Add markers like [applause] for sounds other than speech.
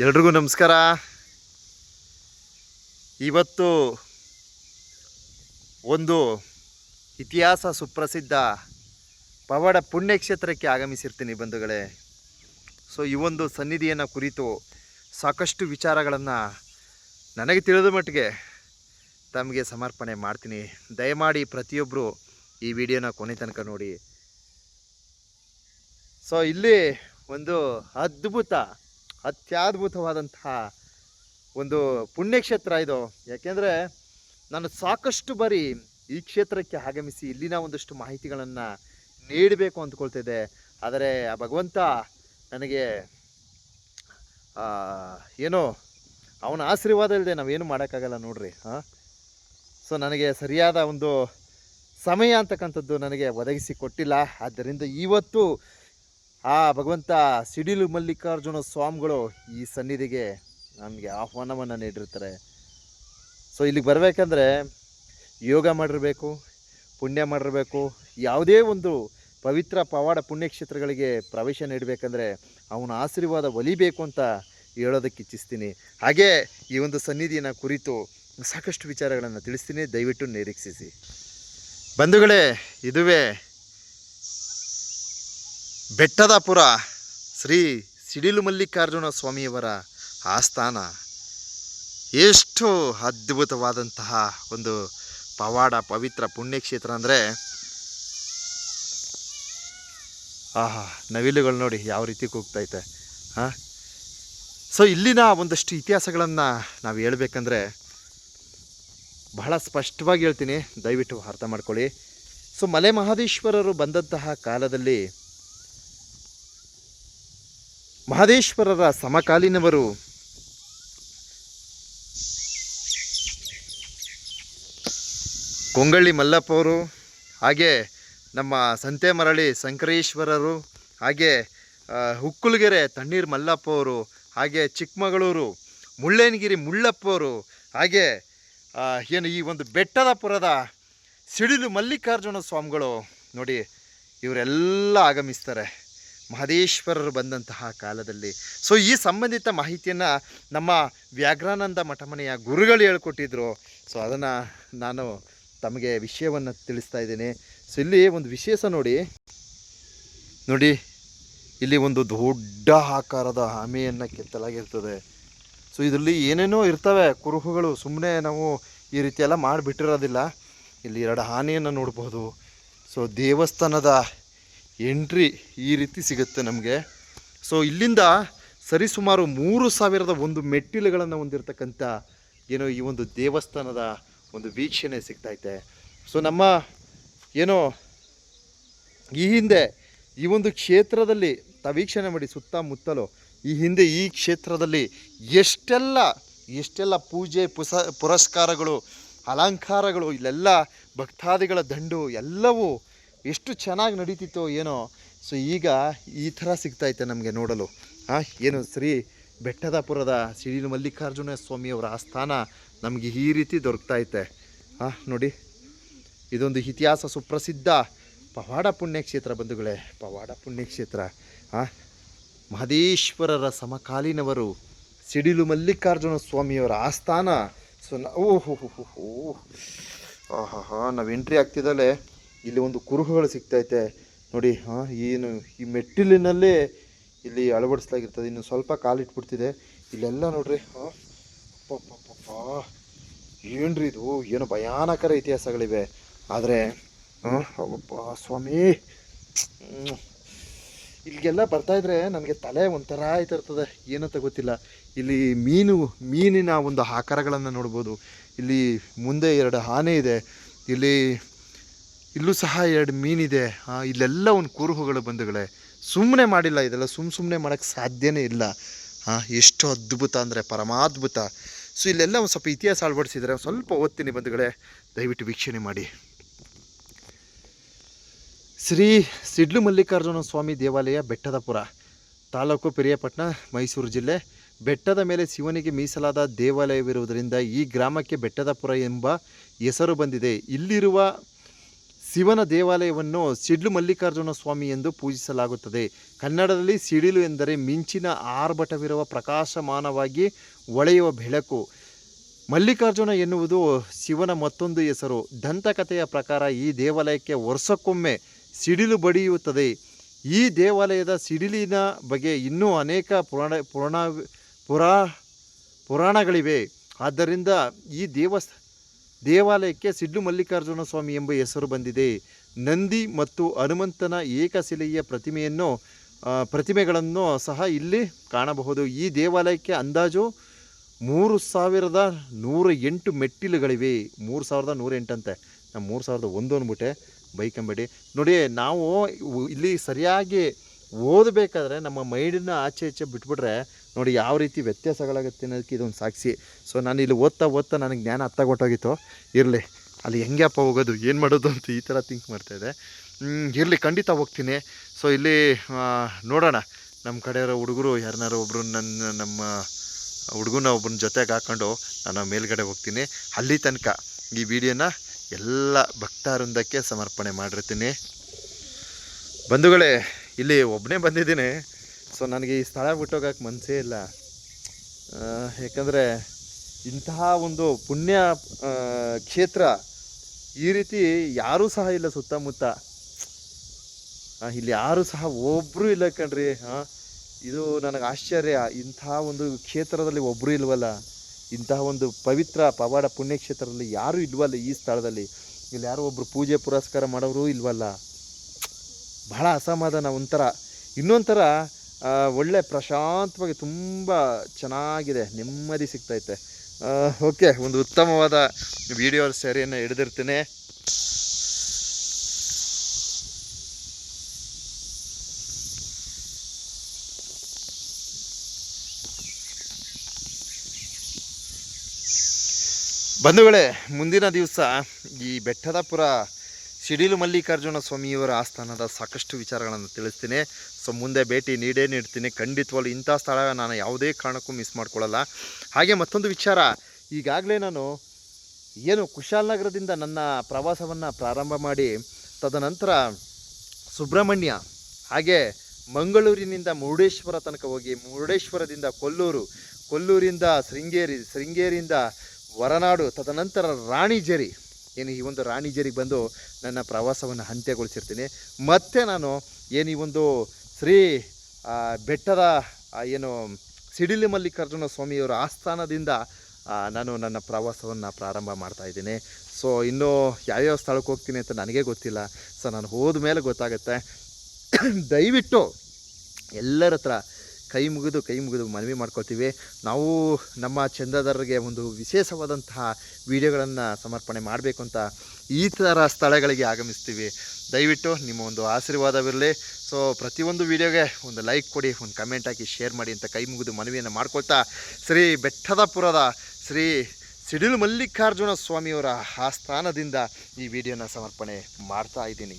ಎಲ್ರಿಗೂ ನಮಸ್ಕಾರ. ಇವತ್ತು ಒಂದು ಇತಿಹಾಸ ಸುಪ್ರಸಿದ್ಧ ಪವಾಡ ಪುಣ್ಯಕ್ಷೇತ್ರಕ್ಕೆ ಆಗಮಿಸಿರ್ತೀನಿ ಬಂಧುಗಳೇ. ಸೊ ಈ ಒಂದು ಸನ್ನಿಧಿಯನ್ನು ಕುರಿತು ಸಾಕಷ್ಟು ವಿಚಾರಗಳನ್ನು ನನಗೆ ತಿಳಿದ ಮಟ್ಟಿಗೆ ತಮಗೆ ಸಮರ್ಪಣೆ ಮಾಡ್ತೀನಿ. ದಯಮಾಡಿ ಪ್ರತಿಯೊಬ್ಬರು ಈ ವಿಡಿಯೋನ ಕೊನೆ ತನಕ ನೋಡಿ. ಸೊ ಇಲ್ಲಿ ಒಂದು ಅದ್ಭುತ ಅತ್ಯದ್ಭುತವಾದಂತಹ ಒಂದು ಪುಣ್ಯಕ್ಷೇತ್ರ ಇದು. ಯಾಕೆಂದರೆ ನಾನು ಸಾಕಷ್ಟು ಬಾರಿ ಈ ಕ್ಷೇತ್ರಕ್ಕೆ ಆಗಮಿಸಿ ಇಲ್ಲಿನ ಒಂದಷ್ಟು ಮಾಹಿತಿಗಳನ್ನು ನೀಡಬೇಕು ಅಂದ್ಕೊಳ್ತಿದ್ದೆ. ಆದರೆ ಆ ಭಗವಂತ ನನಗೆ ಏನೋ ಅವನ ಆಶೀರ್ವಾದ ಇಲ್ಲದೆ ನಾವೇನು ಮಾಡೋಕ್ಕಾಗಲ್ಲ ನೋಡ್ರಿ ಹಾಂ ಸೊ ನನಗೆ ಸರಿಯಾದ ಒಂದು ಸಮಯ ಅಂತಕ್ಕಂಥದ್ದು ನನಗೆ ಒದಗಿಸಿ ಕೊಟ್ಟಿಲ್ಲ. ಆದ್ದರಿಂದ ಇವತ್ತು ಆ ಭಗವಂತ ಸಿಡಿಲು ಮಲ್ಲಿಕಾರ್ಜುನ ಸ್ವಾಮಿಗಳು ಈ ಸನ್ನಿಧಿಗೆ ನಮಗೆ ಆಹ್ವಾನವನ್ನು ನೀಡಿರ್ತಾರೆ. ಸೊ ಇಲ್ಲಿಗೆ ಬರಬೇಕಂದ್ರೆ ಯೋಗ ಮಾಡಿರಬೇಕು, ಪುಣ್ಯ ಮಾಡಿರಬೇಕು, ಯಾವುದೇ ಒಂದು ಪವಿತ್ರ ಪವಾಡ ಪುಣ್ಯಕ್ಷೇತ್ರಗಳಿಗೆ ಪ್ರವೇಶ ನೀಡಬೇಕಂದ್ರೆ ಅವನ ಆಶೀರ್ವಾದ ಒಲಿಬೇಕು ಅಂತ ಹೇಳೋದಕ್ಕೆ ಇಚ್ಛಿಸ್ತೀನಿ. ಹಾಗೆ ಈ ಒಂದು ಸನ್ನಿಧಿಯನ್ನು ಕುರಿತು ಸಾಕಷ್ಟು ವಿಚಾರಗಳನ್ನು ತಿಳಿಸ್ತೀನಿ. ದಯವಿಟ್ಟು ನಿರೀಕ್ಷಿಸಿ. ಬಂಧುಗಳೇ, ಇದುವೇ ಬೆಟ್ಟದಾಪುರ ಶ್ರೀ ಸಿಡಿಲು ಮಲ್ಲಿಕಾರ್ಜುನ ಸ್ವಾಮಿಯವರ ಆಸ್ಥಾನ. ಎಷ್ಟು ಅದ್ಭುತವಾದಂತಹ ಒಂದು ಪವಾಡ, ಪವಿತ್ರ ಪುಣ್ಯಕ್ಷೇತ್ರ ಅಂದರೆ ಆಹಾ, ನವಿಲುಗಳು ನೋಡಿ ಯಾವ ರೀತಿ ಕೂಗ್ತೈತೆ ಹಾಂ? ಸೊ ಇಲ್ಲಿನ ಒಂದಷ್ಟು ಇತಿಹಾಸಗಳನ್ನು ನಾವು ಹೇಳ್ಬೇಕಂದ್ರೆ ಬಹಳ ಸ್ಪಷ್ಟವಾಗಿ ಹೇಳ್ತೀನಿ, ದಯವಿಟ್ಟು ಅರ್ಥ ಮಾಡ್ಕೊಳ್ಳಿ. ಸೊ ಮಲೆ ಮಹದೇಶ್ವರರು ಬಂದಂತಹ ಕಾಲದಲ್ಲಿ ಮಹದೇಶ್ವರರ ಸಮಕಾಲೀನವರು. ಕೊಂಗಳ್ಳಿ ಮಲ್ಲಪ್ಪವರು, ಹಾಗೆ ನಮ್ಮ ಸಂತೆ ಮರಳಿ ಶಂಕರೇಶ್ವರರು, ಹಾಗೆ ಹುಕ್ಕುಲ್ಗೆರೆ ತಣ್ಣೀರು ಮಲ್ಲಪ್ಪ ಅವರು ಹಾಗೆ ಚಿಕ್ಕಮಗಳೂರು ಮುಳ್ಳಯ್ಯನಗಿರಿ ಮುಳ್ಳಪ್ಪ ಅವರು ಹಾಗೆ ಏನು ಈ ಒಂದು ಬೆಟ್ಟದಪುರದ ಸಿಡಿಲು ಮಲ್ಲಿಕಾರ್ಜುನ ಸ್ವಾಮಿಗಳು ನೋಡಿ, ಇವರೆಲ್ಲ ಆಗಮಿಸ್ತಾರೆ. ಮಹದೇಶ್ವರರು ಬಂದಂತಹ ಕಾಲದಲ್ಲಿ. ಸೊ ಈ ಸಂಬಂಧಿತ ಮಾಹಿತಿಯನ್ನು ನಮ್ಮ ವ್ಯಾಘ್ರಾನಂದ ಮಠಮನೆಯ ಗುರುಗಳು ಹೇಳ್ಕೊಟ್ಟಿದ್ರು. ಸೊ ಅದನ್ನು ನಾನು ತಮಗೆ ವಿಷಯವನ್ನು ತಿಳಿಸ್ತಾ ಇದ್ದೀನಿ. ಸೊ ಇಲ್ಲಿ ಒಂದು ವಿಶೇಷ ನೋಡಿ. ನೋಡಿ, ಇಲ್ಲಿ ಒಂದು ದೊಡ್ಡ ಆಕಾರದ ಆಮೆಯನ್ನು ಕೆತ್ತಲಾಗಿರ್ತದೆ. ಸೊ ಇದರಲ್ಲಿ ಏನೇನೋ ಇರ್ತವೆ ಕುರುಹುಗಳು. ಸುಮ್ಮನೆ ನಾವು ಈ ರೀತಿಯೆಲ್ಲ ಮಾಡಿಬಿಟ್ಟಿರೋದಿಲ್ಲ. ಇಲ್ಲಿ ಎರಡು ಆನೆಯನ್ನು ನೋಡ್ಬೋದು. ಸೊ ದೇವಸ್ಥಾನದ ಎಂಟ್ರಿ ಈ ರೀತಿ ಸಿಗುತ್ತೆ ನಮಗೆ. ಸೊ ಇಲ್ಲಿಂದ ಸರಿಸುಮಾರು ಮೂರು ಸಾವಿರದ ಒಂದು ಮೆಟ್ಟಿಲುಗಳನ್ನು ಹೊಂದಿರತಕ್ಕಂಥ ಏನೋ ಈ ಒಂದು ದೇವಸ್ಥಾನದ ಒಂದು ವೀಕ್ಷಣೆ ಸಿಗ್ತೈತೆ ಸೊ ನಮ್ಮ ಏನೋ ಈ ಹಿಂದೆ ಈ ಒಂದು ಕ್ಷೇತ್ರದಲ್ಲಿ ತ ವೀಕ್ಷಣೆ ಮಾಡಿ ಸುತ್ತಮುತ್ತಲು ಈ ಹಿಂದೆ ಈ ಕ್ಷೇತ್ರದಲ್ಲಿ ಎಷ್ಟೆಲ್ಲ ಎಷ್ಟೆಲ್ಲ ಪೂಜೆ ಪುಸ, ಪುರಸ್ಕಾರಗಳು, ಅಲಂಕಾರಗಳು, ಇಲ್ಲೆಲ್ಲ ಭಕ್ತಾದಿಗಳ ದಂಡು ಎಲ್ಲವೂ ಎಷ್ಟು ಚೆನ್ನಾಗಿ ನಡೀತಿತ್ತೋ ಏನೋ. ಸೊ ಈಗ ಈ ಥರ ಸಿಗ್ತೈತೆ ನಮಗೆ ನೋಡಲು. ಹಾಂ ಏನು ಶ್ರೀ ಬೆಟ್ಟದಪುರದ ಸಿಡಿಲು ಮಲ್ಲಿಕಾರ್ಜುನ ಸ್ವಾಮಿಯವರ ಆಸ್ಥಾನ ನಮಗೆ ಈ ರೀತಿ ದೊರಕ್ತಾಯಿತ್ತೆ. ಹಾಂ ನೋಡಿ. ಇದೊಂದು ಇತಿಹಾಸ ಸುಪ್ರಸಿದ್ಧ ಪವಾಡ ಪುಣ್ಯಕ್ಷೇತ್ರ ಬಂಧುಗಳೇ, ಪವಾಡ ಪುಣ್ಯಕ್ಷೇತ್ರ. ಹಾಂ ಮಹದೇಶ್ವರರ ಸಮಕಾಲೀನವರು ಸಿಡಿಲು ಮಲ್ಲಿಕಾರ್ಜುನ ಸ್ವಾಮಿಯವರ ಆಸ್ಥಾನ. ಸೊ ಓಹೋ ಆಹಾ, ನಾವು ಎಂಟ್ರಿ ಆಗ್ತಿದ್ದಲ್ಲೇ ಇಲ್ಲಿ ಒಂದು ಕುರುಹುಗಳು ಸಿಗ್ತೈತೆ. ನೋಡಿ ಹಾಂ ಏನು, ಈ ಮೆಟ್ಟಿಲಿನಲ್ಲೇ ಇಲ್ಲಿ ಅಳವಡಿಸ್ಲಾಗಿರ್ತದೆ. ಇನ್ನು ಸ್ವಲ್ಪ ಕಾಲಿಟ್ಬಿಡ್ತಿದೆ. ಇಲ್ಲೆಲ್ಲ ನೋಡ್ರಿ ಹಾಂ ಏನ್ರಿ ಇದು? ಏನು ಭಯಾನಕರ ಇತಿಹಾಸಗಳಿವೆ. ಆದರೆ ಹಾಂ ಸ್ವಾಮಿ. ಇಲ್ಲಿಗೆಲ್ಲ ಬರ್ತಾ ಇದ್ರೆ ನನಗೆ ತಲೆ ಒಂಥರ ಆಯ್ತಿರ್ತದೆ ಏನಂತ ಗೊತ್ತಿಲ್ಲ. ಇಲ್ಲಿ ಮೀನು, ಮೀನಿನ ಒಂದು ಆಕಾರಗಳನ್ನು ನೋಡ್ಬೋದು. ಇಲ್ಲಿ ಮುಂದೆ ಎರಡು ಆನೆ ಇದೆ. ಇಲ್ಲಿ ಇಲ್ಲೂ ಸಹ ಎರಡು ಮೀನಿದೆ ಇಲ್ಲೆಲ್ಲ ಒಂದು ಕುರುಹುಗಳು ಬಂಧುಗಳೇ. ಸುಮ್ಮನೆ ಮಾಡಿಲ್ಲ, ಇದೆಲ್ಲ ಸುಮ್ಮ ಸುಮ್ಮನೆ ಮಾಡೋಕ್ಕೆ ಸಾಧ್ಯನೇ ಇಲ್ಲ. ಹಾಂ ಎಷ್ಟು ಅದ್ಭುತ ಅಂದರೆ ಪರಮಾದ್ಭುತ. ಸೊ ಇಲ್ಲೆಲ್ಲ ಒಂದು ಸ್ವಲ್ಪ ಇತಿಹಾಸ ಅಳವಡಿಸಿದರೆ ಸ್ವಲ್ಪ ಓದ್ತೀನಿ ಬಂಧುಗಳೇ. ದಯವಿಟ್ಟು ವೀಕ್ಷಣೆ ಮಾಡಿ. ಶ್ರೀ ಸಿಡ್ಲು ಮಲ್ಲಿಕಾರ್ಜುನ ಸ್ವಾಮಿ ದೇವಾಲಯ, ಬೆಟ್ಟದಪುರ. ತಾಲೂಕು ಪಿರಿಯಪಟ್ಟಣ, ಮೈಸೂರು ಜಿಲ್ಲೆ. ಬೆಟ್ಟದ ಮೇಲೆ ಶಿವನಿಗೆ ಮೀಸಲಾದ ದೇವಾಲಯವಿರುವುದರಿಂದ ಈ ಗ್ರಾಮಕ್ಕೆ ಬೆಟ್ಟದಪುರ ಎಂಬ ಹೆಸರು ಬಂದಿದೆ. ಇಲ್ಲಿರುವ ಶಿವನ ದೇವಾಲಯವನ್ನು ಸಿಡ್ಲು ಮಲ್ಲಿಕಾರ್ಜುನ ಸ್ವಾಮಿ ಎಂದು ಪೂಜಿಸಲಾಗುತ್ತದೆ. ಕನ್ನಡದಲ್ಲಿ ಸಿಡಿಲು ಎಂದರೆ ಮಿಂಚಿನ ಆರ್ಭಟವಿರುವ ಪ್ರಕಾಶಮಾನವಾಗಿ ಒಳೆಯುವ ಬೆಳಕು. ಮಲ್ಲಿಕಾರ್ಜುನ ಎನ್ನುವುದು ಶಿವನ ಮತ್ತೊಂದು ಹೆಸರು. ದಂತಕಥೆಯ ಪ್ರಕಾರ ಈ ದೇವಾಲಯಕ್ಕೆ ವರ್ಷಕ್ಕೊಮ್ಮೆ ಸಿಡಿಲು ಬಡಿಯುತ್ತದೆ. ಈ ದೇವಾಲಯದ ಸಿಡಿಲಿನ ಬಗ್ಗೆ ಇನ್ನೂ ಅನೇಕ ಪುರಾಣ ಪುರಾಣ ಪುರಾ ಪುರಾಣಗಳಿವೆ. ಆದ್ದರಿಂದ ಈ ದೇವಸ್ ದೇವಾಲಯಕ್ಕೆ ಸಿಡ್ಲು ಮಲ್ಲಿಕಾರ್ಜುನ ಸ್ವಾಮಿ ಎಂಬ ಹೆಸರು ಬಂದಿದೆ. ನಂದಿ ಮತ್ತು ಹನುಮಂತನ ಏಕಶಿಲೆಯ ಪ್ರತಿಮೆಯನ್ನು ಪ್ರತಿಮೆಗಳನ್ನು ಸಹ ಇಲ್ಲಿ ಕಾಣಬಹುದು. ಈ ದೇವಾಲಯಕ್ಕೆ ಅಂದಾಜು ಮೂರು ಸಾವಿರದ ನೂರ ಎಂಟು ಮೆಟ್ಟಿಲುಗಳಿವೆ. ಮೂರು ಸಾವಿರದ ನೂರ ಎಂಟಂತೆ ನಾನು ಮೂರು ಸಾವಿರದ ಒಂದು ಅಂದ್ಬಿಟ್ಟೆ, ಬೈಕ್ ನೋಡಿ ನಾವು ಇಲ್ಲಿ ಸರಿಯಾಗಿ ಓದಬೇಕಾದ್ರೆ ನಮ್ಮ ಮೈಂಡನ್ನ ಆಚೆ ಈಚೆ ಬಿಟ್ಬಿಟ್ರೆ ನೋಡಿ ಯಾವ ರೀತಿ ವ್ಯತ್ಯಾಸಗಳಾಗುತ್ತೆ ಅನ್ನೋದಕ್ಕೆ ಇದೊಂದು ಸಾಕ್ಷಿ. ಸೊ ನಾನು ಇಲ್ಲಿ ಓದ್ತಾ ಓದ್ತಾ ನನಗೆ ಜ್ಞಾನ ಅರ್ಥ ಕೊಟ್ಟೋಗಿತ್ತು ಇರಲಿ, ಅಲ್ಲಿ ಹೆಂಗಪ್ಪ ಹೋಗೋದು, ಏನು ಮಾಡೋದು ಅಂತ ಈ ಥರ ಥಿಂಕ್ ಮಾಡ್ತಾಯಿದ್ದೆ ಇರಲಿ, ಖಂಡಿತ ಹೋಗ್ತೀನಿ. ಸೊ ಇಲ್ಲಿ ನೋಡೋಣ. ನಮ್ಮ ಕಡೆಯವರ, ಹುಡುಗರು, ಯಾರನ್ನಾರು ಒಬ್ಬರು ನನ್ನ, ನಮ್ಮ ಹುಡುಗನ ಒಬ್ಬನ ಜೊತೆಗೆ ಹಾಕ್ಕೊಂಡು ನಾನು ಮೇಲ್ಗಡೆ ಹೋಗ್ತೀನಿ. ಅಲ್ಲಿ ತನಕ ಈ ವಿಡಿಯೋನ ಎಲ್ಲ ಭಕ್ತಾರಂದಕ್ಕೆ ಸಮರ್ಪಣೆ ಮಾಡಿರ್ತೀನಿ. ಬಂಧುಗಳೇ ಇಲ್ಲಿ ಒಬ್ಬನೇ ಬಂದಿದ್ದೀನಿ. ಸೊ ನನಗೆ ಈ ಸ್ಥಳ ಬಿಟ್ಟೋಗಕ್ಕೆ ಮನಸ್ಸೇ ಇಲ್ಲ. ಯಾಕಂದರೆ ಇಂತಹ ಒಂದು ಪುಣ್ಯ ಕ್ಷೇತ್ರ ಈ ರೀತಿ ಯಾರೂ ಸಹ ಇಲ್ಲ ಸುತ್ತಮುತ್ತ. ಇಲ್ಲಿ ಯಾರೂ ಸಹ ಒಬ್ಬರು ಇಲ್ಲ ಕಣ್ರಿ. ಹಾಂ ಇದು ನನಗೆ ಆಶ್ಚರ್ಯ. ಇಂತಹ ಒಂದು ಕ್ಷೇತ್ರದಲ್ಲಿ ಒಬ್ಬರು ಇಲ್ವಲ್ಲ. ಇಂತಹ ಒಂದು ಪವಿತ್ರ ಪವಾಡ ಪುಣ್ಯಕ್ಷೇತ್ರದಲ್ಲಿ ಯಾರೂ ಇಲ್ವಲ್ಲ ಈ ಸ್ಥಳದಲ್ಲಿ. ಇಲ್ಲಿ ಯಾರೋ ಒಬ್ಬರು ಪೂಜೆ ಪುರಸ್ಕಾರ ಮಾಡೋರು ಇಲ್ವಲ್ಲ. ಬಹಳ ಅಸಮಾಧಾನ, ಒಂಥರ ಇನ್ನೊಂಥರ ಒಳ್ಳೆ ಪ್ರಶಾಂತವಾಗಿ ತುಂಬ ಚೆನ್ನಾಗಿದೆ, ನೆಮ್ಮದಿ ಸಿಗ್ತೈತೆ. ಓಕೆ, ಒಂದು ಉತ್ತಮವಾದ ವಿಡಿಯೋ ಸೆರೆಯನ್ನು ಹಿಡಿದಿರ್ತೀನಿ. ಬಂಧುಗಳೇ, ಮುಂದಿನ ದಿವಸ ಈ ಬೆಟ್ಟದಪುರ ಸಿಡಿಲು ಮಲ್ಲಿಕಾರ್ಜುನ ಸ್ವಾಮಿಯವರ ಆಸ್ಥಾನದ ಸಾಕಷ್ಟು ವಿಚಾರಗಳನ್ನು ತಿಳಿಸ್ತೀನಿ. ಸೊ, ಮುಂದೆ ಭೇಟಿ ನೀಡೇ ನೀಡ್ತೀನಿ. ಖಂಡಿತವಾಗ್ಲೂ ಇಂಥ ಸ್ಥಳ ನಾನು ಯಾವುದೇ ಕಾರಣಕ್ಕೂ ಮಿಸ್ ಮಾಡ್ಕೊಳ್ಳಲ್ಲ. ಹಾಗೆ ಮತ್ತೊಂದು ವಿಚಾರ. ಈಗಾಗಲೇ ನಾನು ಏನು ಕುಶಾಲನಗರದಿಂದ ನನ್ನ ಪ್ರವಾಸವನ್ನು ಪ್ರಾರಂಭ ಮಾಡಿ, ತದನಂತರ ಸುಬ್ರಹ್ಮಣ್ಯ, ಹಾಗೆ ಮಂಗಳೂರಿನಿಂದ ಮುರುಡೇಶ್ವರ ತನಕ ಹೋಗಿ, ಮುರುಡೇಶ್ವರದಿಂದ ಕೊಲ್ಲೂರು, ಕೊಲ್ಲೂರಿಂದ ಶೃಂಗೇರಿ, ಶೃಂಗೇರಿಯಿಂದ ಹೊರನಾಡು ತದನಂತರ ರಾಣಿಜೇರಿ ಏನು ಈ ಒಂದು ರಾಣಿಜರಿಗೆ ಬಂದು ನನ್ನ ಪ್ರವಾಸವನ್ನು ಅಂತ್ಯಗೊಳಿಸಿರ್ತೀನಿ. ಮತ್ತೆ ನಾನು ಏನು ಈ ಒಂದು ಶ್ರೀ ಬೆಟ್ಟದ ಏನು ಸಿಡಿಲಿ ಮಲ್ಲಿಕಾರ್ಜುನ ಸ್ವಾಮಿಯವರ ಆಸ್ಥಾನದಿಂದ ನಾನು ನನ್ನ ಪ್ರವಾಸವನ್ನು ಪ್ರಾರಂಭ ಮಾಡ್ತಾ ಇದ್ದೀನಿ. ಸೊ ಇನ್ನೂ ಯಾವ್ಯಾವ ಸ್ಥಳಕ್ಕೆ ಹೋಗ್ತೀನಿ ಅಂತ ನನಗೆ ಗೊತ್ತಿಲ್ಲ. ಸೊ ನಾನು ಹೋದ ಮೇಲೆ ಗೊತ್ತಾಗುತ್ತೆ. [coughs] ದಯವಿಟ್ಟು ಎಲ್ಲರ ಹತ್ರ ಕೈ ಮುಗಿದು ಕೈ ಮುಗಿದು ಮನವಿ ಮಾಡ್ಕೊಳ್ತೀವಿ. ನಾವು ನಮ್ಮ ಚಂದದಾರರಿಗೆ ಒಂದು ವಿಶೇಷವಾದಂತಹ ವಿಡಿಯೋಗಳನ್ನು ಸಮರ್ಪಣೆ ಮಾಡಬೇಕು ಅಂತ ಈ ಥರ ಸ್ಥಳಗಳಿಗೆ ಆಗಮಿಸ್ತೀವಿ. ದಯವಿಟ್ಟು ನಿಮ್ಮ ಒಂದು ಆಶೀರ್ವಾದವಿರಲಿ. ಸೊ ಪ್ರತಿಯೊಂದು ವಿಡಿಯೋಗೆ ಒಂದು ಲೈಕ್ ಕೊಡಿ, ಒಂದು ಕಮೆಂಟ್ ಹಾಕಿ ಶೇರ್ ಮಾಡಿ ಅಂತ ಕೈ ಮುಗಿದು ಮನವಿಯನ್ನು ಮಾಡ್ಕೊಳ್ತಾ ಶ್ರೀ ಬೆಟ್ಟದಪುರದ ಶ್ರೀ ಸಿಡಿಲು ಮಲ್ಲಿಕಾರ್ಜುನ ಸ್ವಾಮಿಯವರ ಆಸ್ಥಾನದಿಂದ ಈ ವಿಡಿಯೋನ ಸಮರ್ಪಣೆ ಮಾಡ್ತಾ ಇದ್ದೀನಿ.